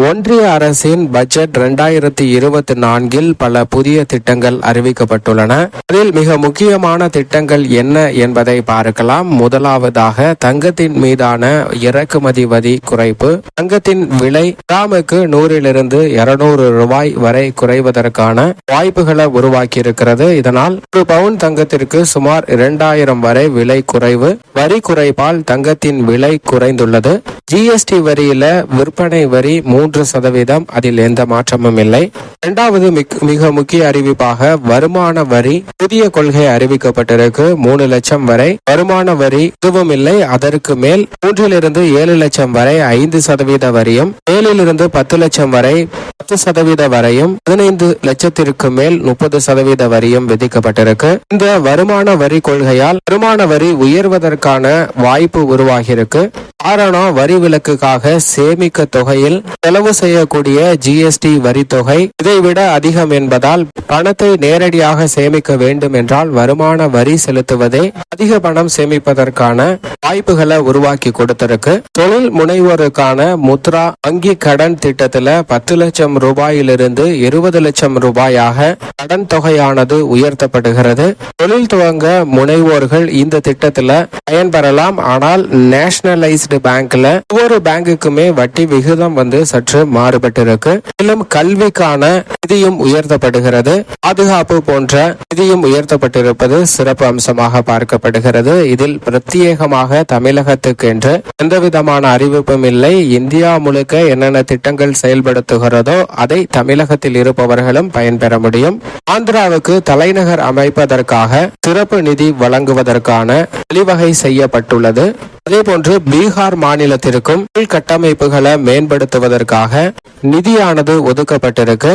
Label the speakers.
Speaker 1: ஒன்றிய அரசின் பட்ஜெட் இரண்டாயிரத்தி இருபத்தி நான்கில் பல புதிய திட்டங்கள் அறிவிக்கப்பட்டுள்ளன. அதில் மிக முக்கியமான திட்டங்கள் என்ன என்பதை பார்க்கலாம். முதலாவதாக தங்கத்தின் மீதான இறக்குமதி வரி குறைப்பு. தங்கத்தின் விலை கிராமுக்கு நூறிலிருந்து இருநூறு ரூபாய் வரை குறைவதற்கான வாய்ப்புகளை உருவாக்கி இருக்கிறது இதனால் ஒரு பவுன் தங்கத்திற்கு சுமார் இரண்டாயிரம் வரை விலை குறைவு. வரி குறைப்பால் தங்கத்தின் விலை குறைந்துள்ளது. ஜிஎஸ்டி வரியில விற்பனை வரி மூன்று சதவீதம் அதில் எந்த மாற்றமும் இல்லை. இரண்டாவது மிக்- மிக முக்கிய அறிவிப்பாக வருமான வரி புதிய கொள்கை அறிவிக்கப்பட்டிருக்கு. மூணு லட்சம் வரை வருமான வரி எதுவும் இல்லை. அதற்கு மேல் மூன்றிலிருந்து ஏழு லட்சம் வரை ஐந்து சதவீத வரியும் ஏழிலிருந்து பத்து லட்சம் வரை பத்து சதவீத வரையும் பதினைந்து லட்சத்திற்கு மேல் முப்பது சதவீத வரியும் விதிக்கப்பட்டிருக்கு. இந்த வருமான வரி கொள்கையால் வருமான வரி உயர்வதற்கான வாய்ப்பு உருவாகியிருக்கு. காரணம் வரி விலக்குக்காக சேமிக்க தொகையில் செலவு செய்யக்கூடிய ஜிஎஸ்டி வரி தொகை. இதைவிட அதிகம் என்பதால் பணத்தை நேரடியாக சேமிக்க வேண்டும் என்றால் வருமான வரி செலுத்துவதே அதிக பணம் சேமிப்பதற்கான வாய்ப்புகளை உருவாக்கி கொடுத்திருக்கு. தொழில் முனைவோருக்கான முத்ரா வங்கி கடன் திட்டத்துல பத்து லட்சம் ரூபாயிலிருந்து இருபது லட்சம் ரூபாயாக கடன் தொகையானது உயர்த்தப்படுகிறது. தொழில் துவங்க முனைவோர்கள் இந்த திட்டத்துல பயன்பெறலாம். ஆனால் நேஷனலைஸ்டு பேங்க்ல ஒவ்வொரு பேங்குக்குமே வட்டி விகிதம் வந்து சற்று மாறுபட்டிருக்கு. மேலும் கல்விக்கான நிதியும் உயர்த்தப்படுகிறது. பாதுகாப்பு போன்ற நிதியும் உயர்த்தப்பட்டிருப்பது சிறப்பு அம்சமாக பார்க்கப்படுகிறது. இதில் பிரத்யேகமாக தமிழகத்துக்கு என்று எந்த விதமான அறிவிப்பும் இல்லை. இந்தியா முழுக்க என்னென்ன திட்டங்கள் செயல்படுத்துகிறதோ அதை தமிழகத்தில் இருப்பவர்களும் பயன்பெற முடியும். ஆந்திராவுக்கு தலைநகர் அமைப்பதற்காக சிறப்பு நிதி வழங்குவதற்கான வழிவகை செய்யப்பட்டுள்ளது. அதேபோன்று பீகார் மாநிலத்திற்கும் உள்கட்டமைப்புகளை மேம்படுத்துவதற்காக நிதியானது ஒதுக்கப்பட்டிருக்கு.